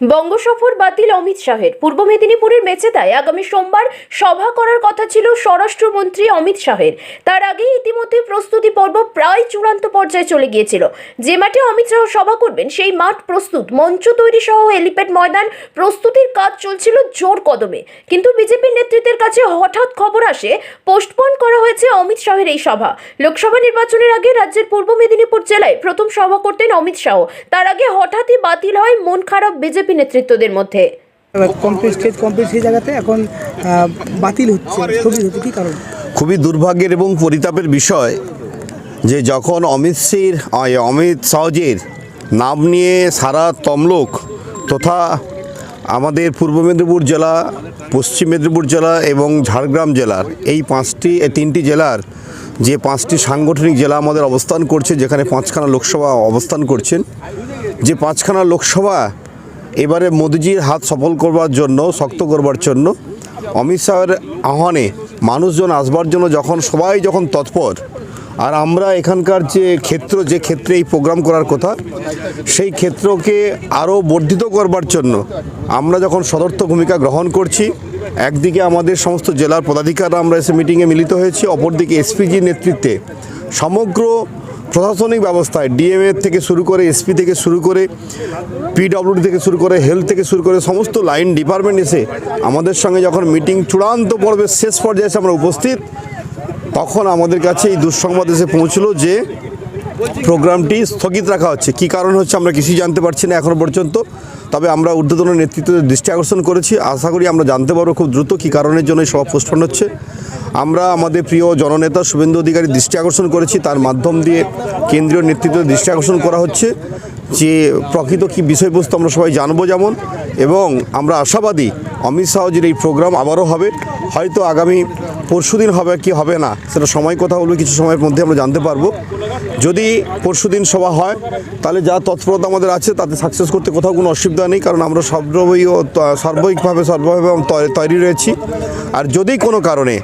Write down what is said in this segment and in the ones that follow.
বঙ্গ সফর বাতিল অমিত শাহের। পূর্ব মেদিনীপুরের মেচেদায় আগামী সোমবার সভা করার কথা ছিল স্বরাষ্ট্রমন্ত্রী অমিত শাহের। তার আগেই ইতিমধ্যে প্রস্তুতি পর্ব প্রায় চূড়ান্ত পর্যায়ে চলে গিয়েছিল। যে মাঠে অমিত শাহ সভা করবেন, সেই মাঠ প্রস্তুত। মঞ্চ তৈরি সহ হেলিপ্যাড ময়দান প্রস্তুতির কাজ চলছিল জোর কদমে। কিন্তু বিজেপির নেতৃত্বের কাছে হঠাৎ খবর আসে, পোস্টপোন করা হয়েছে অমিত শাহের এই সভা। লোকসভা নির্বাচনের আগে রাজ্যের পূর্ব মেদিনীপুর জেলায় প্রথম সভা করতেন অমিত শাহ। তার আগে হঠাৎই বাতিল হয় মন খারাপ বিজেপি নেতৃত্বদের মধ্যে। সেই জায়গাতে এখন বাতিল হচ্ছে স্থগিত হচ্ছে কী কারণ? খুবই দুর্ভাগ্যের এবং পরিতাপের বিষয় যে যখন অমিত সির অমিত শাহজির নাম নিয়ে সারা তমলুক তথা আমাদের পূর্ব মেদিনীপুর জেলা পশ্চিম মেদিনীপুর জেলা এবং ঝাড়গ্রাম জেলার এই পাঁচটি এ তিনটি জেলার যে পাঁচটি সাংগঠনিক জেলা আমাদের অবস্থান করছে যেখানে পাঁচখানা লোকসভা অবস্থান করছেন যে পাঁচখানা লোকসভা এবারে মোদিজির হাত সফল করবার জন্য, শক্ত করবার জন্য অমিত শাহের আহ্বানে মানুষজন আসবার জন্য যখন, সবাই যখন তৎপর, আর আমরা এখানকার যে ক্ষেত্র, যে ক্ষেত্রে এই প্রোগ্রাম করার কথা, সেই ক্ষেত্রকে আরও বর্ধিত করবার জন্য আমরা যখন সদর্থ ভূমিকা গ্রহণ করছি, একদিকে আমাদের সমস্ত জেলার পদাধিকাররা আমরা এসে মিটিংয়ে মিলিত হয়েছি, অপরদিকে এসপিজির নেতৃত্বে সমগ্র প্রশাসনিক ব্যবস্থায় ডিএমএ থেকে শুরু করে এসপি থেকে শুরু করে পিডব্লিউডি থেকে শুরু করে হেলথ থেকে শুরু করে সমস্ত লাইন ডিপার্টমেন্ট এসে আমাদের সঙ্গে যখন মিটিং চূড়ান্ত পর্বের শেষ পর্যায়ে এসে আমরা উপস্থিত, তখন আমাদের কাছে এই দুঃসংবাদ এসে পৌঁছলো যে প্রোগ্রামটি স্থগিত রাখা হচ্ছে। কী কারণ হচ্ছে আমরা কিছুই জানতে পারছি না এখনও পর্যন্ত। তবে আমরা ঊর্ধ্বতন নেতৃত্বের দৃষ্টি আকর্ষণ করেছি। আশা করি আমরা জানতে পারব খুব দ্রুত কী কারণের জন্য সভা পোস্টপন হচ্ছে। আমরা আমাদের প্রিয় জননেতা শুভেন্দু অধিকারী দৃষ্টি আকর্ষণ করেছি। তার মাধ্যম দিয়ে কেন্দ্রীয় নেতৃত্বের দৃষ্টি আকর্ষণ করা হচ্ছে। যে প্রকৃত কী বিষয়বস্তু আমরা সবাই জানব যেমন। এবং আমরা আশাবাদী অমিত শাহজির এই প্রোগ্রাম আবারও হবে। হয়তো আগামী পরশুদিন হবে কি হবে না, সেটা সময় কথা বলবে কিছু সময়ের মধ্যে আমরা জানতে পারব। যদি পরশুদিন সভা হয়, তাহলে যা তৎপরতা আমাদের আছে, তাতে সাকসেস করতে কোথাও কোনো অসুবিধা নেই, কারণ আমরা সর্বই সার্বিকভাবে সর্বভাবে তৈরি রয়েছি। আর যদি কোনো কারণে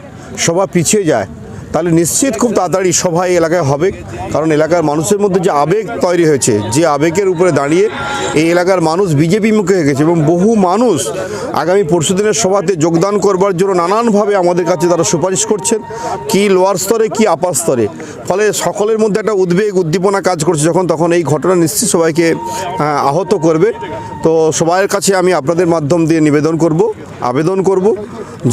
সভা পিছিয়ে যায় তাহলে নিশ্চিত খুব তাড়াতাড়ি সভা এলাকায় হবে, কারণ এলাকার মানুষের মধ্যে যে আবেগ তৈরি হয়েছে, যে আবেগের উপরে দাঁড়িয়ে এই এলাকার মানুষ বিজেপি মুখে হয়ে গেছে এবং বহু মানুষ আগামী পরশুদিনের সভাতে যোগদান করবার জন্য নানানভাবে আমাদের কাছে তারা সুপারিশ করছেন, কি লোয়ার স্তরে, কি আপার স্তরে। ফলে সকলের মধ্যে একটা উদ্বেগ, উদ্দীপনা কাজ করছে যখন তখন এই ঘটনা নিশ্চিত সবাইকে আহত করবে। তো সবাইয়ের কাছে আমি আপনাদের মাধ্যম দিয়ে নিবেদন করব। আবেদন করব।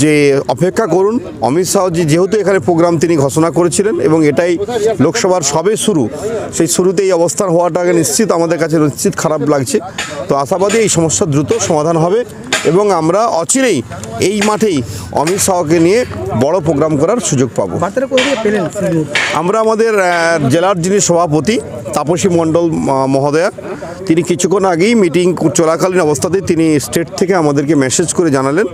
যে অপেক্ষা করুন, অমিত শাহজি যেহেতু এখানে প্রোগ্রাম তিনি ঘোষণা করেছিলেন এবং এটাই লোকসভার সবে শুরু, সেই শুরুতে এই অবস্থান হওয়াটাকে নিশ্চিত, আমাদের কাছে নিশ্চিত খারাপ লাগছে। তো আশাবাদী এই সমস্যা দ্রুত সমাধান হবে। এবং আমরা অচিরেই এই মাঠেই অমিত শাহকে নিয়ে বড় প্রোগ্রাম করার সুযোগ পাবো। আমরা আমাদের জেলার যিনি সভাপতি তাপসী মণ্ডল মহোদয়া তিনি কিছুক্ষণ আগেই মিটিং চলাকালীন অবস্থাতেই তিনি স্টেট থেকে আমাদেরকে মেসেজ করে জানালেন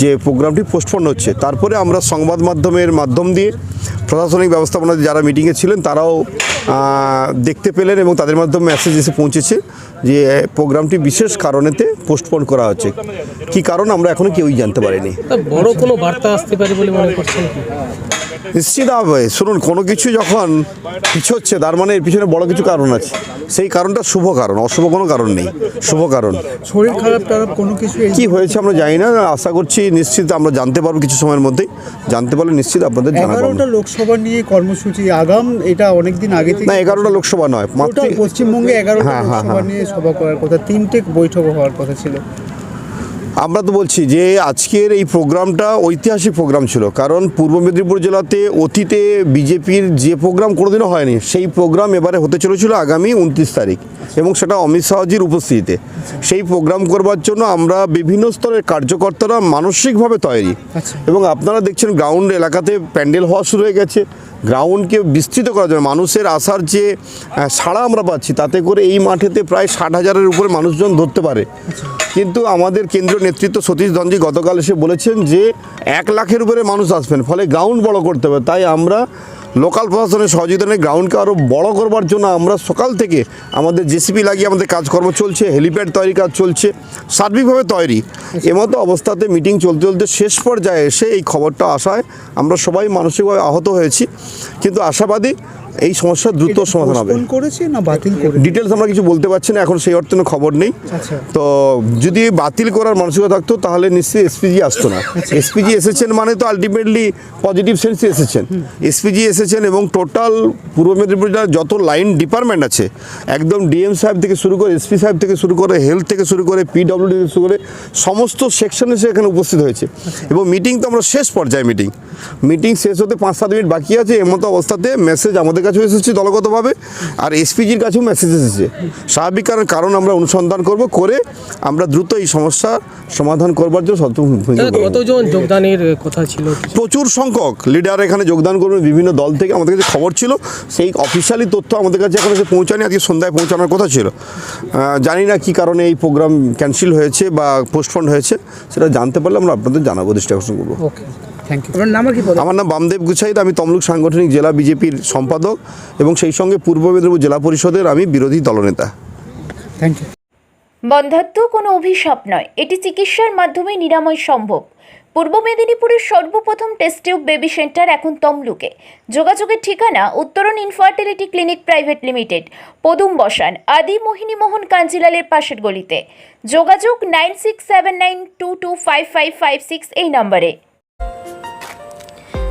যে প্রোগ্রামটি পোস্টপন্ড হচ্ছে। তারপরে আমরা সংবাদ মাধ্যমের মাধ্যম দিয়ে প্রশাসনিক ব্যবস্থাপনা যারা মিটিংয়ে ছিলেন তারাও দেখতে পেলেন এবং তাদের মাধ্যমে মেসেজ এসে পৌঁছেছে যে প্রোগ্রামটি বিশেষ কারণেতে পোস্টপোন করা হচ্ছে। কি কারণ আমরা এখনও কেউই জানতে পারিনি। বড় কোনো বার্তা আসতে পারে বলে মনে করছেন নিশ্চিত হবে। শুনুন কোনো কিছু যখন পিছোচ্ছে তার মানে এর পিছনে বড় কিছু কারণ আছে। সেই কারণটা শুভ কারণ অশুভ কোনো কারণ নেই শুভ কারণ। শরীর খারাপ টারাপ কোনো কিছু কি হয়েছে আমরা জানি না আশা করছি নিশ্চিত আমরা জানতে পারব কিছু সময়ের মধ্যেই। জানতে পারলে নিশ্চিত আপনাদের এগারোটা লোকসভা নিয়ে কর্মসূচি আগাম এটা অনেকদিন আগে থেকে না এগারোটা লোকসভা নয় পশ্চিমবঙ্গে এগারোটা হ্যাঁ, হ্যাঁ, লোকসভা হ্যাঁ। নিয়ে সভা করার কথা তিনটে বৈঠক হওয়ার কথা ছিল। আমরা তো বলছি যে আজকের এই প্রোগ্রামটা ঐতিহাসিক প্রোগ্রাম ছিল কারণ পূর্ব মেদিনীপুর জেলাতে অতীতে বিজেপির যে প্রোগ্রাম কোনোদিনও হয়নি সেই প্রোগ্রাম এবারে হতে চলেছিল আগামী উনত্রিশ তারিখ এবং সেটা অমিত শাহজির উপস্থিতিতে সেই প্রোগ্রাম করবার জন্য আমরা বিভিন্ন স্তরের কার্যকর্তারা মানসিকভাবে তৈরি আচ্ছা। এবং আপনারা দেখছেন গ্রাউন্ড এলাকাতে প্যান্ডেল হওয়া শুরু হয়ে গেছে গ্রাউন্ডকে বিস্তৃত করা যাবে মানুষের আসার যে সাড়া আমরা পাচ্ছি, তাতে করে এই মাঠেতে প্রায় ষাট হাজারের উপরে মানুষজন ধরতে পারে। কিন্তু আমাদের কেন্দ্রীয় নেতৃত্ব সতীশ দঞ্জি গতকাল এসে বলেছেন যে, এক লাখের উপরে মানুষ আসবেন, ফলে গ্রাউন্ড বড় করতে হবে। তাই আমরা লোকাল প্রশাসনের সহযোগিতা নিয়ে গ্রাউন্ডকে আরও বড় করবার জন্য আমরা সকাল থেকে আমাদের জেসিপি লাগিয়ে আমাদের কাজকর্ম চলছে হেলিপ্যাড তৈরি কাজ চলছে, সার্বিকভাবে তৈরি। এমতো অবস্থাতে মিটিং চলতে চলতে শেষ পর্যায়ে এসে এই খবরটা আসায় আমরা সবাই মানসিকভাবে আহত হয়েছি। কিন্তু আশাবাদী এই সমস্যার দ্রুত সমাধান হবে। করেছে না বাতিল করে ডিটেলস আমরা কিছু বলতে পারছি না এখন সেই অর্থে কোনো খবর নেই। আচ্ছা। তো যদি বাতিল করার মানসিকতা থাকতো তাহলে নিশ্চয়ই এসপিজি আসতো না। এসপিজি এসেছেন মানে তো আলটিমেটলি পজিটিভ সেন্সে এসেছেন। এসপিজি এসেছেন এবং টোটাল পূর্ব মেদিনীপুর জেলার যত লাইন ডিপার্টমেন্ট আছে একদম ডিএম সাহেব থেকে শুরু করে এসপি সাহেব থেকে শুরু করে হেলথ থেকে শুরু করে পিডব্লিউডি থেকে শুরু করে সমস্ত সেকশন এসে এখানে উপস্থিত হয়েছে। এবং মিটিং তো আমরা শেষ পর্যায়ে মিটিং মিটিং শেষ হতে পাঁচ সাত মিনিট বাকি আছে এর মতো অবস্থাতে মেসেজ আমাদের কাছেও এসেছে দলগতভাবে আর এসপিজির কাছেও মেসেজ এসেছে। স্বাভাবিক কারণ কারণ আমরা অনুসন্ধান করব করে আমরা দ্রুত এই সমস্যা সমাধান করবার জন্য কতজন যোগদানের কথা ছিল। প্রচুর সংখ্যক লিডার এখানে যোগদান করবেন বিভিন্ন দল থেকে আমাদের কাছে খবর ছিল। সেই অফিসিয়ালি তথ্য আমাদের কাছে এখন এসে পৌঁছায়নি আজকে সন্ধ্যায় পৌঁছানোর কথা ছিল। জানি না কি কারণে এই প্রোগ্রাম ক্যান্সেল হয়েছে বা পোস্টপন্ড হয়েছে সেটা জানতে পারলে আমরা আপনাদের জানাব দৃষ্টি আকর্ষণ করব। ওকে থ্যাংক ইউ আপনার নাম কি আমার নাম বামদেব গুছাইত আমি তমলুক সাংগঠনিক জেলা বিজেপির সম্পাদক এবং সেই সঙ্গে পূর্ব মেদিনীপুর জেলা পরিষদের আমি বিরোধী দলনেতা। থ্যাংক ইউ বন্ধাত্ম কোনো অভিশাপ নয় এটি চিকিৎসার মাধ্যমে নিরাময় সম্ভব। পূর্ব মেদিনীপুরের সর্বপ্রথম টেস্ট টিউব বেবি সেন্টার এখন তমলুকে। যোগাযোগের ঠিকানা উত্তরণ ইনফার্টিলিটি ক্লিনিক প্রাইভেট লিমিটেড পদুম বসান আদি মোহিনী মোহন কাঞ্জিলালের পাশের গলিতে। যোগাযোগ nine six seven nine two two five five five six এই নম্বরে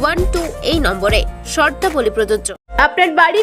one two এই নম্বরে শর্তাবলী প্রযোজ্য। আপনার বাড়ির